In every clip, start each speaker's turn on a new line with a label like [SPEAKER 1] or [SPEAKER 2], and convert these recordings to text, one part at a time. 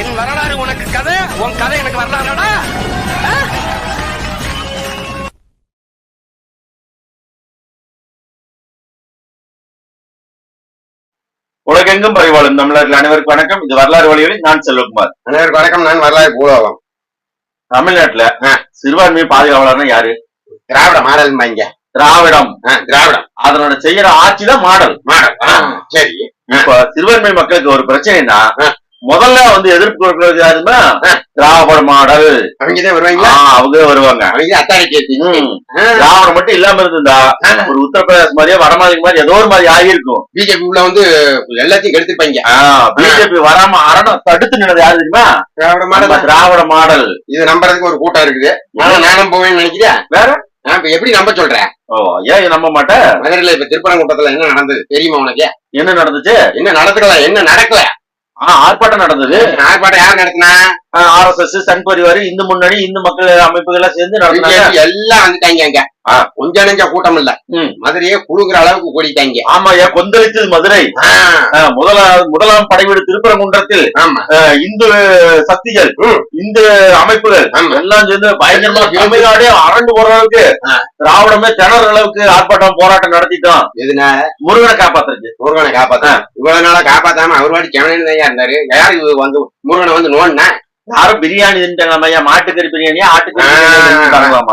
[SPEAKER 1] என் வரலாறு உனக்கு கதை உன் கதை எனக்கு வரலாறுடா.
[SPEAKER 2] உலகெங்கும் பரிவாளும் தமிழர்கள் அனைவருக்கும் வணக்கம். இது வரலாறு வழிகளில் நான் செல்வகுமார்.
[SPEAKER 3] அனைவருக்கும் வணக்கம். நான் வரலாறு பூலோகம்.
[SPEAKER 2] தமிழ்நாட்டுல. சிறுபான்மை பாதுகாவலர்னா யாரு?
[SPEAKER 3] திராவிட மாடல் இங்க
[SPEAKER 2] திராவிடம்.
[SPEAKER 3] திராவிடம்.
[SPEAKER 2] அதனோட செய்யற ஆட்சி தான் மாடல்.
[SPEAKER 3] மாடல். சரி.
[SPEAKER 2] இப்ப சிறுபான்மை மக்களுக்கு ஒரு பிரச்சனைனா. முதல்ல வந்து எதிர்ப்பு கொடுக்கறது யாருன்னா. திராவிட மாடல்.
[SPEAKER 3] அவங்கதான் வருவாங்களா?
[SPEAKER 2] அவங்க வருவாங்க.
[SPEAKER 3] அவங்க அத்தாரி
[SPEAKER 2] ம். திராவிடம் மட்டும் இல்லாம இருந்திருந்தா ஒரு உத்தரப்பிரதேச மாதிரியே வடமாதிரி மாதிரி ஏதோ ஒரு மாதிரி ஆகியிருக்கும்.
[SPEAKER 3] பிஜேபி உள்ள வந்து எல்லாத்தையும் கெடுத்துப்பாங்க
[SPEAKER 2] பிஜேபி வராம அரணம் தடுத்து நின்னது யாரு தெரியுமா?
[SPEAKER 3] திராவிட மாடல்.
[SPEAKER 2] திராவிட மாடல்.
[SPEAKER 3] இது நம்புறதுக்கு ஒரு கூட்டம் இருக்குது. ஆனா நானும் போவேன்னு நினைக்கிறேன்
[SPEAKER 2] வேற?
[SPEAKER 3] எப்படி நம்ப சொல்றேன்
[SPEAKER 2] ஓ ஏன் நம்ப மாட்டேன்
[SPEAKER 3] மதுரையில இப்ப திருப்பரங்குன்றத்துல என்ன நடந்தது? தெரியுமா உனக்கு?
[SPEAKER 2] என்ன நடந்துச்சு?
[SPEAKER 3] என்ன நடக்கலாம் என்ன நடக்கல?
[SPEAKER 2] ஆ, ஆர்ப்பாட்டம் நடந்தது.
[SPEAKER 3] ஆர்ப்பாட்டம் யார் நடத்தினா?
[SPEAKER 2] R S S Sangh Parivar Hindu Munnani Hindu Makkal அமைப்புகள் எல்லாம் சேர்ந்து
[SPEAKER 3] பிஜேபி எல்லாம் வந்துட்டாங்க. கொஞ்சம் நெஞ்ச கூட்டம் இல்ல. மதுரையே குழுங்குற அளவுக்கு கூடிட்டாங்க.
[SPEAKER 2] ஆமா ஏன் கொந்தளித்தது மதுரை? முதலாம் முதலாம் படைவீடு திருப்பரங்குன்றத்தில் இந்து சக்திகள். இந்து அமைப்புகள். எல்லாம் சேர்ந்து பயங்கரமா தமிழ்நாடே அரண்டு போற அளவுக்கு. திராவிடமே திணற அளவுக்கு ஆர்ப்பாட்டம் போராட்டம் நடத்திட்டோம்.
[SPEAKER 3] எதுனா?
[SPEAKER 2] முருகனை காப்பாத்துறது.
[SPEAKER 3] முருகனை காப்பாத்த இவ்வளவு நாளா காப்பாத்தாம அவர் செவனேன்னு தான் இருந்தாரு. யாரு வந்து முருகனை வந்து நோன்னா
[SPEAKER 2] யாரும் பிரியாணி தின்ட்டாங்க ஐயா மாட்டுக்கறி பிரியாணியா ஆட்டுக்கறி.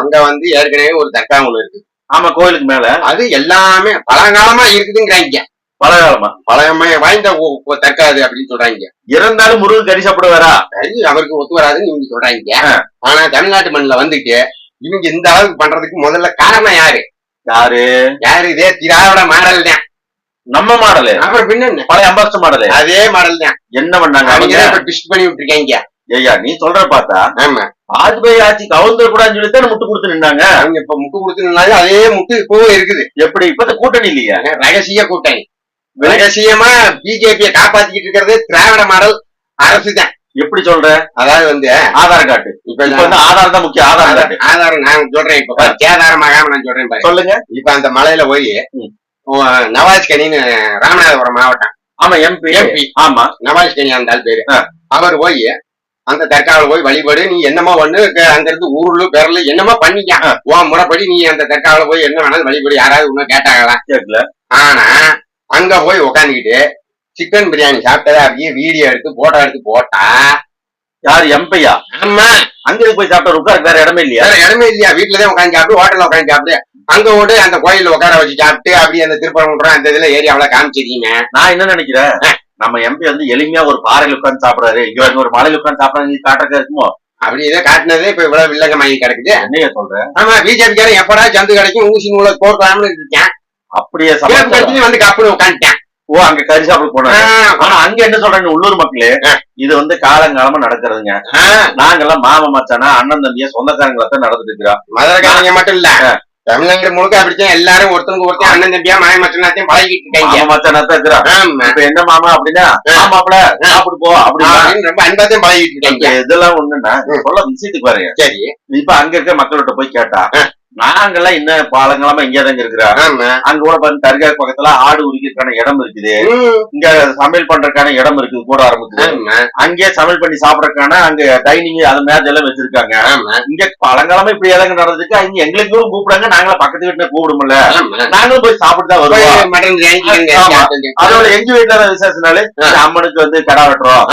[SPEAKER 3] அங்க வந்து ஏற்கனவே ஒரு ஒண்ணு இருக்கு.
[SPEAKER 2] ஆமா கோயிலுக்கு மேல.
[SPEAKER 3] அது எல்லாமே பழங்காலமா இருக்குதுங்கிறாங்க.
[SPEAKER 2] பலகாலமா
[SPEAKER 3] பழமை வாய்ந்த அது அப்படின்னு சொல்றாங்க.
[SPEAKER 2] இருந்தாலும் முருகன் கறி சாப்பிடுவாரா
[SPEAKER 3] அவருக்கு ஒத்து வராதுன்னு இவங்க சொல்றாங்க. ஆனா தமிழ்நாட்டு மண்ணில் வந்துட்டு இவங்க இந்த அளவுக்கு பண்றதுக்கு முதல்ல காரணம் யாரு?
[SPEAKER 2] யாரு?
[SPEAKER 3] யாரு இதே திராவிட மாடல் தான்.
[SPEAKER 2] நம்ம மாடலு.
[SPEAKER 3] அப்புறம் பின்ன?
[SPEAKER 2] பழைய அம்பாஸ்டர் மாடலு.
[SPEAKER 3] அதே மாடல் தான்.
[SPEAKER 2] என்ன பண்ணாங்க
[SPEAKER 3] அவங்க ட்விஸ்ட் பண்ணி விட்டுருக்காங்க.
[SPEAKER 2] ஐயா நீ சொல்ற பார்த்தா
[SPEAKER 3] ஆமா.
[SPEAKER 2] வாஜ்பாய் ஆட்சி கவுந்தர் கூடாதுன்னு முட்டு கொடுத்து நின்னாங்க.
[SPEAKER 3] அவங்க இப்ப முட்டு கொடுத்துனாலே அதே முட்டு இப்பவும் இருக்குது.
[SPEAKER 2] எப்படி? இப்ப கூட்டணி இல்லையா?
[SPEAKER 3] ரகசிய கூட்டணி. ரகசியமா பிஜேபியை காப்பாத்திக்கிட்டு இருக்கிறது திராவிட மாடல் அரசு தான்.
[SPEAKER 2] எப்படி சொல்ற?
[SPEAKER 3] அதாவது வந்து
[SPEAKER 2] ஆதார் கார்டு.
[SPEAKER 3] இப்ப
[SPEAKER 2] இப்ப வந்து ஆதார் தான் முக்கியம் ஆதார் கார்டு.
[SPEAKER 3] ஆதாரம் நான் சொல்றேன் இப்ப பாரு, கேதாரமாகாம நான் சொல்றேன்
[SPEAKER 2] சொல்லுங்க.
[SPEAKER 3] இப்ப அந்த மலையில போய். நவாஸ் கனின்னு ராமநாதபுரம் மாவட்டம்.
[SPEAKER 2] ஆமா எம்பி.
[SPEAKER 3] MP.
[SPEAKER 2] ஆமா.
[SPEAKER 3] நவாஸ் கனி அந்த ஆள் பேரு. அவர் போய் அந்த தர்காவில் போய் வழிபடு நீ என்னமோ ஒண்ணு க- அங்க இருந்து உருளு பெரலு என்னமோ பண்ணிக்க. உன் முறைப்படி நீ அந்த தர்காவில் போய் என்ன வேணாலும் வழிபடு. யாராவது இன்னும் கேட்டாங்களா?
[SPEAKER 2] கேட்கல.
[SPEAKER 3] ஆனா அங்க போய் உக்காந்துக்கிட்டு சிக்கன் பிரியாணி சாப்பிட்டதை அப்படியே வீடியோ எடுத்து போட்டோ எடுத்து போட்டா
[SPEAKER 2] யாரு எம்பியா?
[SPEAKER 3] ஆமா.
[SPEAKER 2] அங்க போய் சாப்பிட்ட உட்கார வேற இடமே இல்லையா?
[SPEAKER 3] வேற இடமே இல்லையா? வீட்டுலதான் உட்காந்து சாப்பிட்டு ஹோட்டல்ல உட்காந்து சாப்பிட்டு அங்க ஓடு அந்த கோயில்ல உட்கார வச்சு சாப்பிட்டு அப்படி அந்த திருப்பரங்குன்றம் அந்த இதுல ஏரியாவில காமிச்சிருக்கீங்க.
[SPEAKER 2] நான் என்ன நினைக்கிறேன்? நம்ம எம்பி வந்து எளிமையா ஒரு பாறையில உட்கார்ந்து சாப்பிடுறாரு. இங்க ஒரு மலையில உட்கார்ந்து சாப்பிடுறாரு நீ காட்டுறதுக்கு இருக்குமோ?
[SPEAKER 3] அப்படி இதை காட்டினதே இப்ப இவ்வளவு வில்லங்கமாகி கிடக்குது.
[SPEAKER 2] என்னைய சொல்ற?
[SPEAKER 3] ஆமா பிஜேபிக்காரன் எப்படா சந்து கிடைக்கும் ஊசி நூலை கோர்க்கலாம்னு இருக்கேன்
[SPEAKER 2] அப்படியே.
[SPEAKER 3] கிடைச்சு வந்து கப்புனு உட்காந்துட்டேன்
[SPEAKER 2] ஓ அங்க கறி சாப்பிட போனாங்க. ஆனா அங்க என்ன சொல்றாங்க உள்ளூர் மக்களே. இது வந்து காலங்காலமா நடக்கிறதுங்க. நாங்கெல்லாம் மாம மச்சானா அண்ணன் தம்பிய சொந்தக்காரங்களை தான் நடந்துட்டு இருக்கிறோம்.
[SPEAKER 3] மதுரைக்காரங்க மட்டும் இல்ல. தமிழ்நாடு முழுக்க அப்படித்தான் எல்லாரும் ஒருத்தருக்கு ஒருத்தன் அண்ணன் தம்பியா மாய மச்சனாத்தையும் பழகிட்டு இருக்காங்க.
[SPEAKER 2] மாம மச்சானா தான் இருக்கிறோம்
[SPEAKER 3] ஆமா.
[SPEAKER 2] இப்ப என்ன மாமா அப்படின்னா மாமாப்ல சாப்பிட்டு போ அப்படின்னா
[SPEAKER 3] ரொம்ப அன்பாத்தையும் பழகிட்டு இருக்காங்க.
[SPEAKER 2] இதெல்லாம் ஒண்ணுன்னா சொல்ல விஷயத்துக்கு பாருங்க.
[SPEAKER 3] சரி.
[SPEAKER 2] இப்ப அங்க இருக்க மக்கள்கிட்ட போய் கேட்டா நாங்கெல்லாம் இன்னும் பாலங்காலமா இங்கே தாங்க இருக்கிறோம்
[SPEAKER 3] ஆமா.
[SPEAKER 2] அங்க கூட பாருங்க தர்கா பக்கத்துல ஆடு உரிக்கிறதுக்கான இடம் இருக்குது. இங்க சமையல் பண்றதுக்கான இடம் இருக்குது கூட ஆரம்பிக்குது. அங்கேயே சமையல் பண்ணி சாப்பிடறதுக்கான அங்க டைனிங் அது மேட்ச் எல்லாம் வச்சிருக்காங்க. இங்க பழங்காலமா இப்படி ஏதாங்க நடந்திருக்கு. அங்க எங்களுக்கும் கூப்பிடுறாங்க நாங்களும் பக்கத்து வீட்டுல கூப்பிடும்ல. நாங்களும் போய் சாப்பிட்டு தான் வருவோம். அதோட எங்க வீட்டுல விசேஷனாலே. அம்மனுக்கு வந்து கடா வெட்டுறோம்.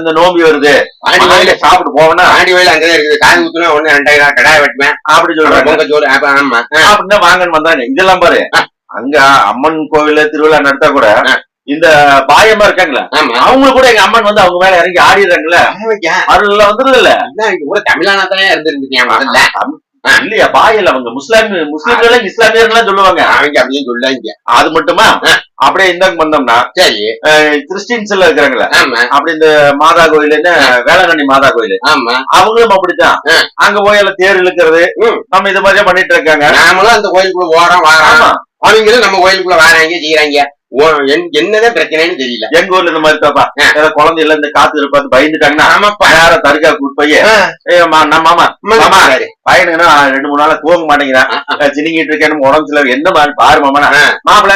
[SPEAKER 2] இந்த நோம்பி வருது.
[SPEAKER 3] ஆடி வயல.
[SPEAKER 2] சாப்பிட்டு போவேன்னா
[SPEAKER 3] ஆடி வயல அங்கதான் இருக்குது. காது ஊத்துனா ஒண்ணு ரெண்டாயிரம் கடாய் வெட்டுவேன்.
[SPEAKER 2] அப்படி சொல்றாங்க.
[SPEAKER 3] அப்ப ஆமா.
[SPEAKER 2] அப்படின்னா வாங்கன்னு வந்தாங்க இதெல்லாம் பாரு. அங்க அம்மன் கோவில்ல திருவிழா நடத்தா கூட. இந்த பாயமா இருக்காங்களா அவங்க கூட எங்க அம்மன் வந்து அவங்க மேல இறங்கி
[SPEAKER 3] ஆமாய்யா.
[SPEAKER 2] அருள் வந்துருது இல்ல
[SPEAKER 3] கூட தமிழானத்தானே இருந்திருந்துச்சு முதல்ல.
[SPEAKER 2] இல்லையா பாயல அவங்க. முஸ்லாம் முஸ்லிம்கள் இஸ்லாமியர்கள் சொல்லுவாங்க.
[SPEAKER 3] அவங்க அப்படின்னு சொல்லாங்க
[SPEAKER 2] அது மட்டுமா? அப்படியே இந்தாங்க வந்தோம்னா
[SPEAKER 3] சரி.
[SPEAKER 2] அஹ், கிறிஸ்டின்ஸ் எல்லாம் இருக்கிறாங்களா
[SPEAKER 3] ஆமா.
[SPEAKER 2] அப்படி இந்த மாதா கோயில் என்ன? வேளாங்கண்ணி மாதா கோயில்.
[SPEAKER 3] ஆமா.
[SPEAKER 2] அவங்களும் அப்படித்தான். அங்க போய் எல்லாம் தேர் இழுக்கிறது. நம்ம இது மாதிரியே பண்ணிட்டு இருக்காங்க.
[SPEAKER 3] நாமளும் அந்த கோயிலுக்குள்ள ஓரம் வாரோம். அவங்களும் நம்ம கோயிலுக்குள்ள வராங்க செய்யறாங்க என்னதான் பிரச்சனைன்னு தெரியல.
[SPEAKER 2] எங்க ஊர்ல இந்த மாதிரி தாப்பா. ஏதோ குழந்தைல இந்த காத்து இருப்பாத்து பயந்துட்டாங்கன்னா
[SPEAKER 3] ஆமாப்பா.
[SPEAKER 2] நேரம் தர்கா கூட்டு நம்ம மாமா
[SPEAKER 3] மாமா.
[SPEAKER 2] பையனுங்கன்னா ரெண்டு மூணு நாளா தூங்க மாட்டேங்கிறான் சினிங்கிட்டு இருக்கேன் உடம்பு சில என்ன மாதிரி பாரு மாமா
[SPEAKER 3] ஆ.
[SPEAKER 2] மாப்பிள.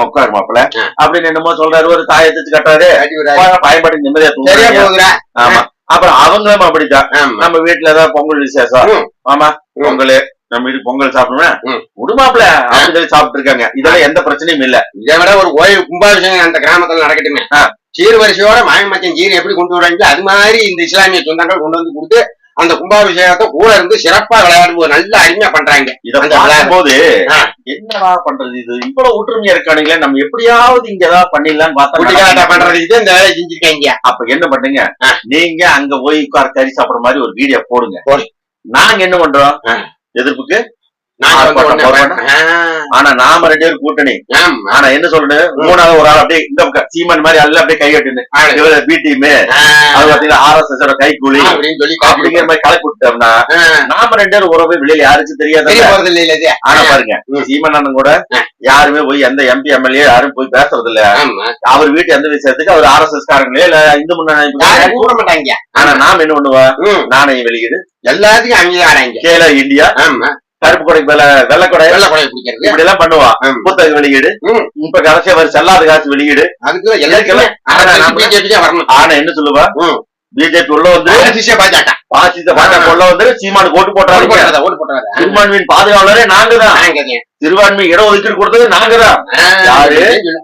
[SPEAKER 2] உட்காரு மாப்பிள. அப்படின்னு என்னமோ சொல்றாரு ஒரு தாயை தச்சு கட்டுறாரு.
[SPEAKER 3] கட்டி விடுறாரு.
[SPEAKER 2] பயன்படி நிம்மதியா
[SPEAKER 3] போகுதுடா.
[SPEAKER 2] ஆமா. அப்புறம் அவங்களும் அப்படித்தான். நம்ம வீட்டுல ஏதாவது பொங்கல் விசேஷம். ஆமா. பொங்கல். நம்ம வீட்டு பொங்கல் சாப்பிடணும்
[SPEAKER 3] ம்.
[SPEAKER 2] விடுமாப்ல அப்படின்னு சொல்லி சாப்பிட்டு இருக்காங்க இதெல்லாம் எந்த பிரச்சனையும் இல்ல
[SPEAKER 3] இதை விட ஒரு கோயில் கும்பாபிஷேகம் அந்த கிராமத்துல நடக்கட்டுமே. சீர்வரிசையோட மாயன் மச்சன் சீர் எப்படி கொண்டு வராங்க அது மாதிரி இந்த இஸ்லாமிய சொந்தங்கள் கொண்டு வந்து கொடுத்து அந்த கும்பாபிஷேகத்தை கூட இருந்து சிறப்பா விளையாடுவோம் நல்ல அருமையா பண்றாங்க
[SPEAKER 2] இத
[SPEAKER 3] ஆ.
[SPEAKER 2] என்னடா பண்றது இது இவ்வளவு ஒற்றுமையா இருக்கானுங்களே நம்ம எப்படியாவது இங்க ஏதாவது
[SPEAKER 3] குட்டிகளாட்டா
[SPEAKER 2] பார்த்தா
[SPEAKER 3] பண்றதுக்கு இந்த வேலையை செஞ்சிருக்காங்க
[SPEAKER 2] அப்ப என்ன பண்ணுங்க. நீங்க அங்க போய் கறி சாப்பிடுற மாதிரி ஒரு வீடியோ போடுங்க
[SPEAKER 3] போடு.
[SPEAKER 2] நாங்க என்ன பண்றோம். எதிர்ப்புக்கு ஆனா நாம ரெண்டு பேரும் கூட்டணி. ஆனா என்ன சொல்லணும் மூணாவது ஒரு ஆள் அப்படியே இந்த சீமன் மாதிரி எல்லாம் அப்படியே கை கட்டுன்னு. பி டீம் அது பாத்தீங்கன்னா ஆர்எஸ்எஸ் ஓட கைக்கூலி.
[SPEAKER 3] அப்படின்னு சொல்லி
[SPEAKER 2] அப்படிங்கிற மாதிரி கலக்கு விட்டோம்னா நாம ரெண்டு பேரும் உறவு வெளியில யாருக்கும் தெரியாத ஆனா பாருங்க. சீமன் அண்ணன் கூட. யாருமே போய் எந்த எம்பி எம்எல்ஏ யாரும் போய் பேசுறது இல்ல அவர் வீட்டு எந்த விஷயத்துக்கு அவர் ஆர்எஸ்எஸ் காரங்களே இல்ல இந்து
[SPEAKER 3] யாரும் கூட மாட்டாங்க.
[SPEAKER 2] ஆனா நாம என்ன பண்ணுவோம்?
[SPEAKER 3] ம்,
[SPEAKER 2] நாணயம் வெளியீடு.
[SPEAKER 3] எல்லாத்துக்கும் அங்கீகாரம்
[SPEAKER 2] கேல இந்தியா.
[SPEAKER 3] ஆமா.
[SPEAKER 2] கருப்பு கொடை மேல வெள்ளை கொடை.
[SPEAKER 3] வெள்ள கொடையை பிடிக்கிறது
[SPEAKER 2] இப்படி எல்லாம் பண்ணுவான்
[SPEAKER 3] ஆமா.
[SPEAKER 2] புத்தக வெளியீடு. இப்ப கடைசியா வர செல்லாத காசு வெளியீடு.
[SPEAKER 3] அதுக்கு எல்லாத்துக்குமே
[SPEAKER 2] ஆனா என்ன சொல்லுவா. பிஜேபி உள்ள வந்து
[SPEAKER 3] பாஜக.
[SPEAKER 2] பாசிச பாஜக உள்ள வந்து சீமானுக்கு ஓட்டு
[SPEAKER 3] போட்டாத ஓட்டு போட்டாத
[SPEAKER 2] சிறுபான்மையின் பாதுகாவலரே நாங்க தான். சிறுபான்மை இடஒதுக்கீடு கொடுத்தது நாங்க தான். யாரு?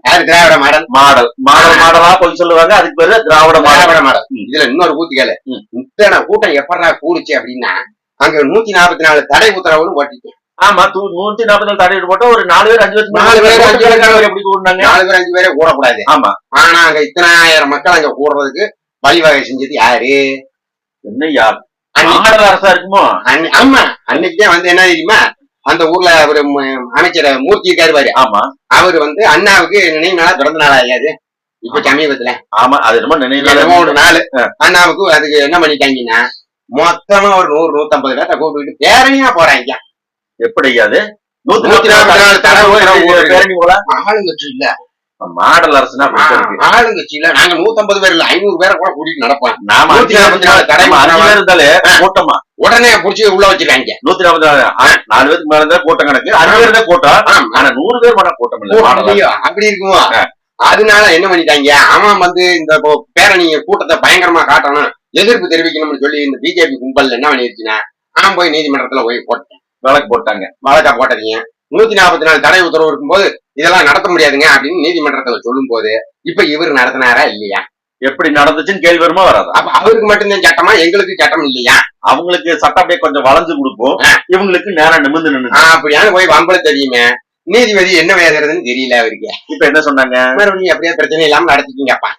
[SPEAKER 3] யாரு? திராவிட மாடல்.
[SPEAKER 2] மாடல். மாடல் மாடலா கொஞ்சம் சொல்லுவாங்க. அதுக்கு பேரு திராவிட மாடல்.
[SPEAKER 3] மாடல். இதுல இன்னொரு கூத்து கேளு. இத்தனை கூட்டம் எப்படா கூடுச்சு அப்படின்னா அங்க நூத்தி நாற்பத்தி நாலு தடை உத்தரவுன்னு போட்டுச்சு
[SPEAKER 2] ஆமா தூ- நூத்தி நாற்பத்தி நாலு தடை போட்டா ஒரு நாலு பேர் அஞ்சு பேர்
[SPEAKER 3] நாலு பேர், அஞ்சு பேர்
[SPEAKER 2] எப்படி கூடினாங்க?
[SPEAKER 3] நாலு பேர் அஞ்சு பேரே கூடக்கூடாது.
[SPEAKER 2] ஆமா.
[SPEAKER 3] ஆனா அங்க இத்தனாயிரம் மக்கள் அங்க கூடுறதுக்கு வழிவகை செஞ்சது யாரு? அன்னைக்கு-
[SPEAKER 2] மாடல் அரசா இருக்குமோ?
[SPEAKER 3] ஆமா. அன்னைக்குதான் வந்து என்ன தெரியுமா? அந்த ஊர்ல ஒரு ம- அமைச்சர் மூர்த்தி இருக்காரு
[SPEAKER 2] ஆமா.
[SPEAKER 3] அவர் வந்து அண்ணாவுக்கு நினைவு நாளா பிறந்த நாள் ஆகாது இப்ப சமீபத்துல.
[SPEAKER 2] ஆமா அது என்னமோ நினைவு
[SPEAKER 3] ஒரு நாள். அண்ணாவுக்கு அதுக்கு என்ன பண்ணிட்டாங்கன்னா மொத்தமா ஒரு நூறு நூத்தம்பது பேர்த்த கூப்பிட்டு பேரணியா போறாங்க.
[SPEAKER 2] எப்படி அது?
[SPEAKER 3] ஆளுங்கட்சி இல்ல
[SPEAKER 2] மாடல் அரசுனா.
[SPEAKER 3] ஆளுங்கட்சி இல்ல நாங்க நூத்தம்பது பேர் இல்ல ஐநூறு பேரை கூட கூட்டிட்டு நடப்போம்.
[SPEAKER 2] நாம
[SPEAKER 3] நூத்தி நாற்பத்தி நாலு
[SPEAKER 2] நம்ம அஞ்சு இருந்தாலே கூட்டமா.
[SPEAKER 3] உடனே புடிச்சு உள்ள வச்சிருக்காங்க
[SPEAKER 2] நூத்தி நாற்பத்தி நாலு நாலு பேருக்கு மேல இருந்தா கூட்டம் கணக்கு அஞ்சு பேர் தான் கூட்டம்.
[SPEAKER 3] ஆமா.
[SPEAKER 2] ஆனா நூறு பேர் மட்டும் கூட்டம் இல்ல
[SPEAKER 3] அப்படி இருக்குமோ? அதனால என்ன பண்ணிட்டாங்க? அவன் வந்து இந்த இப்போ பேரணி கூட்டத்தை பயங்கரமா காட்டணும். எதிர்ப்பு தெரிவிக்கணும்னு சொல்லி இந்த பிஜேபி கும்பல் என்ன பண்ணிருச்சுன்னா அவன் போய் நீதிமன்றத்துல போய் போட்டான்.
[SPEAKER 2] விளக்கு போட்டாங்க.
[SPEAKER 3] வழக்கா போட்டதீங்க. நூத்தி நாற்பத்தி நாலு தடை உத்தரவு இருக்கும்போது இதெல்லாம் நடத்த முடியாதுங்க அப்படின்னு நீதிமன்றத்துல சொல்லும் போது இப்ப இவர் நடத்தினாரா இல்லையா?
[SPEAKER 2] எப்படி நடந்துச்சுன்னு கேள்வி வருமா வராதா?
[SPEAKER 3] அப்ப அவருக்கு மட்டும்தான் சட்டமா எங்களுக்கு சட்டம் இல்லையா?
[SPEAKER 2] அவங்களுக்கு சட்டம் அப்படியே கொஞ்சம் வளைஞ்சு கொடுக்கும் இவங்களுக்கு நேரம் நிமிர்ந்து நின்று
[SPEAKER 3] அப்படியானு போய் வம்பள தெரியுமே. நீதிபதி என்ன வேதுறதுன்னு தெரியல அவருக்கு.
[SPEAKER 2] இப்ப என்ன சொன்னாங்க?
[SPEAKER 3] மறுபடியும் அப்படியே பிரச்சனை இல்லாம நடத்திக்கிங்கப்பா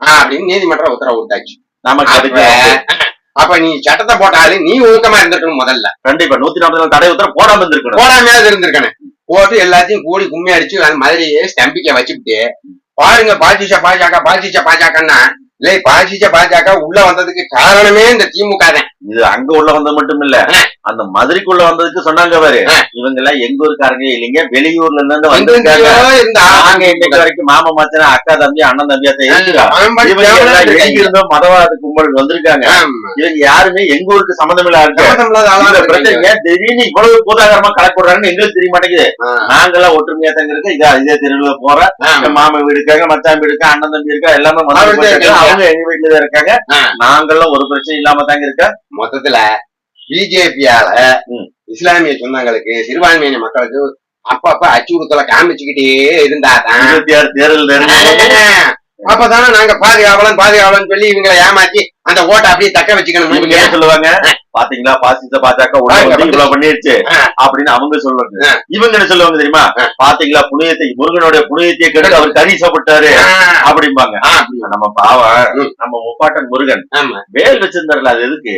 [SPEAKER 3] அப்படின்னு நீதிமன்றம் உத்தரவு கொடுத்தாச்சு.
[SPEAKER 2] நமக்கு அதுக்கு
[SPEAKER 3] அப்ப நீ சட்டத்தை போட்டாலும் நீ ஒழுக்கமா இருந்திருக்கணும் முதல்ல.
[SPEAKER 2] கண்டிப்பா. நூத்தி நாற்பத்தி நாலு தடை உத்தரவு போடாம இருந்திருக்கணும்.
[SPEAKER 3] போடாமையாவது இருந்திருக்கணும். போட்டு எல்லாத்தையும் கூடி கும்மி அடிச்சு அந்த மாதிரியே ஸ்டம்பிக்க வச்சுக்கிட்டு பாருங்க பாஜிச்ச பாஜக பாஜிச்ச பாஜகன்னா இல்லை பாஜிச்ச பாஜக உள்ள வந்ததுக்கு காரணமே இந்த திமுக தான்
[SPEAKER 2] இது அங்க உள்ள வந்தது மட்டும் இல்ல அந்த மதுரைக்குள்ள வந்ததுக்கு சொன்னாங்க பாரு. இவங்க எல்லாம் எங்க ஊருக்காரங்க இல்லைங்க வெளியூர்ல இருந்து வந்திருக்காங்க. நாங்க இன்னைக்கு வரைக்கும் மாமா மச்சனா அக்கா தம்பி அண்ணன் தம்பியா இருக்கிறோம்.
[SPEAKER 3] அவன் பாட்டு
[SPEAKER 2] இவங்க எல்லாம்
[SPEAKER 3] தேவனாட்டு
[SPEAKER 2] எங்க
[SPEAKER 3] இருக்காங்க.
[SPEAKER 2] இருந்தோ மதவாத கும்பல் வந்திருக்காங்க. இவங்க யாருமே எங்க ஊருக்கு சம்மந்தம் இல்ல திடீர்னு இவ்வளவு பூதாகரமா கலக்குறாங்கன்னு எங்களுக்கு தெரிய மாட்டேங்குது. நாங்கெல்லாம் ஒற்றுமையா தாங்க இருக்கு இதா இதே தெருவுல போற. மாமா வீடு இருக்காங்க மச்சான் வீடு இருக்கா அண்ணன் தம்பி இருக்கா எல்லாமே. அவங்க எங்க வீட்டுல இருக்காங்க. நாங்கெல்லாம் ஒரு பிரச்சனை இல்லாம தாங்க இருக்க
[SPEAKER 3] மொத்தத்துல பிஜேபியால. இஸ்லாமிய சொந்தங்களுக்கு சிறுபான்மையின மக்களுக்கு அப்பப்ப அச்சுறுத்தலை காமிச்சுக்கிட்டே இருந்தாதான்.
[SPEAKER 2] தேர்தல் நெருங்கி.
[SPEAKER 3] அப்பதானே நாங்க பாதுகாவலன் பாதுகாவலன் சொல்லி இவங்களை ஏமாத்தி அந்த ஓட்டை அப்படியே தக்க வச்சுக்கணும்
[SPEAKER 2] இவங்க என்ன சொல்லுவாங்க? பாத்தீங்களா? பாசிச பாஜக இவ்வளவு பண்ணிடுச்சு
[SPEAKER 3] ஆ.
[SPEAKER 2] அப்படின்னு அவங்க சொல்லுவாங்க. இவங்க என்ன சொல்லுவாங்க தெரியுமா. பாத்தீங்களா? புனியத்தை முருகனுடைய புனியத்தை கெடுத்து அவர் கறி சாப்பிட்டாரு அப்படிம்பாங்க. நம்ம பாவம். நம்ம முப்பாட்டன் முருகன். வேல் வச்சிருந்தாருல அது எதுக்கு?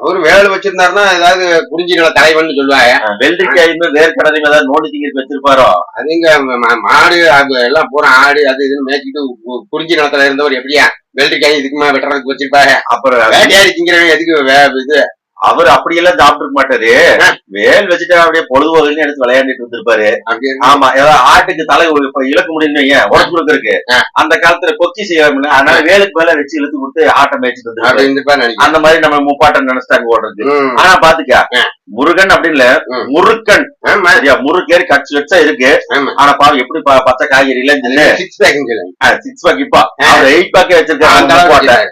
[SPEAKER 3] அவரு வேலை வச்சிருந்தாருன்னா ஏதாவது குறிஞ்சிகள தலைவன் சொல்லுவாங்க.
[SPEAKER 2] வெள்ளரிக்காயுமே வேர்க்கடலையுமே ஏதாவது நோண்டி திங்கிட்டு வச்சிருப்பாரோ?
[SPEAKER 3] அதுங்க ம- மாடு அது எல்லாம் பூரா ஆடு அது இதுன்னு மேய்ச்சிட்டு குறிஞ்சி நிலத்துல இருந்தவர் எப்படியா? வெள்ளரிக்காய் இதுக்குமா வெட்டுறதுக்கு வச்சிருப்பாங்க.
[SPEAKER 2] அப்புறம்
[SPEAKER 3] வேட்டையாடி திங்கிறவங்க எதுக்கு வே- இது
[SPEAKER 2] அவர் அப்படியெல்லாம் சாப்பிட்டு மாட்டாரு வேல் வச்சுட்டு அப்படியே பொழுதுபோகுன்னு எடுத்து விளையாண்டுட்டு
[SPEAKER 3] இருக்கு.
[SPEAKER 2] ஆமா ஏதாவது ஆட்டுக்கு தலை இழக்க முடியும்னு வையேன், உடச்சு கொடுக்கறதுக்கு
[SPEAKER 3] ஆ.
[SPEAKER 2] அந்த காலத்துல கொக்கி செய்யணும்ல அதனால வேலுக்கு மேல வச்சு இழுத்து கொடுத்து ஆட்டை மேய்ச்சிட்டு அந்த மாதிரி நம்ம முப்பாட்டம் நினைச்சிட்டாங்க ஓடுறது. ஆனா பாத்துக்க. முருகன் அப்படின்னு இல்ல. முருக்கன் முருகேரி கட்சி வச்சா இருக்கு ஆனா பாவம் எப்படி பச்சை காய்கறி தின்னு
[SPEAKER 3] சிக்ஸ் சொல்லுங்க
[SPEAKER 2] சிக்ஸ் பேக் இப்ப. அவர் எயிட் பேக்கே வச்சிருக்காரு.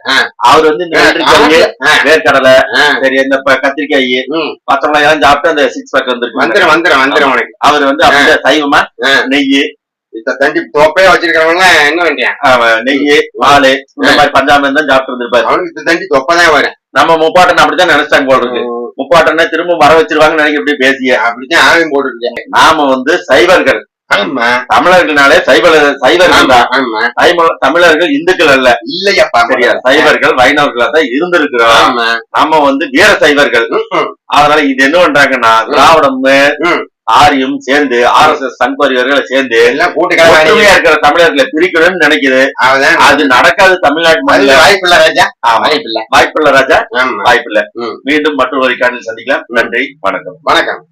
[SPEAKER 3] ஆ,
[SPEAKER 2] அவர் வந்து வேர்க்கடலை. சரி இந்த கத்திரிக்காய். பச்சை எல்லாம் சாப்பிட்டு அந்த சிக்ஸ் பேக் வந்துருக்கு
[SPEAKER 3] வந்துரும் வந்துரும் வந்துரும் உனக்கு.
[SPEAKER 2] அவர் வந்து அப்படியே சைவமா. நெய்
[SPEAKER 3] இந்த தண்டி தோப்பே வச்சிருக்கிறவங்க என்ன வேண்டிய
[SPEAKER 2] நெய் பால் இந்த மாதிரி பஞ்சாமிரம் தான் சாப்பிட்டு இருந்திருப்பாரு
[SPEAKER 3] அவனுக்கு இந்த தண்டி தொப்பதான் வரும்.
[SPEAKER 2] நம்ம முப்பாட்டன் அப்படித்தான் நினைச்சிட்டாங்க போல இருக்கு. முப்பாட்டனை திரும்ப மர வச்சிருவாங்கன்னு நினைக்க இப்படி பேசிய.
[SPEAKER 3] அப்படித்தான் ஆவியும் போட்டுருக்கேன்
[SPEAKER 2] நாம வந்து சைவர்கள்.
[SPEAKER 3] ஆமா.
[SPEAKER 2] தமிழர்கள்னாலே சைவ சைவர்கள் தான். தமிழர்கள் இந்துக்கள் அல்ல.
[SPEAKER 3] இல்லையாப்பா.
[SPEAKER 2] சரியா? சைவர்கள் வைணவர்களா தான் இருந்திருக்கிறோம். நம்ம வந்து வீர சைவர்கள். அதனால இது என்ன பண்றாங்கன்னா திராவிடம். ஆரியம் சேர்ந்து ஆர் எஸ் எஸ் சங் பரிவார்களை சேர்ந்து ஒற்றுமையா இருக்கிற தமிழர்களை பிரிக்கணும்னு நினைக்குது. அது நடக்காது தமிழ்நாட்டு மண்ணில்.
[SPEAKER 3] வாய்ப்பில்லை ராஜா. வாய்ப்பில்லை.
[SPEAKER 2] வாய்ப்பில்லை ராஜா. வாய்ப்பில்லை. மீண்டும் மற்றொரு காணில் சந்திக்கலாம். நன்றி. வணக்கம்.
[SPEAKER 3] வணக்கம்.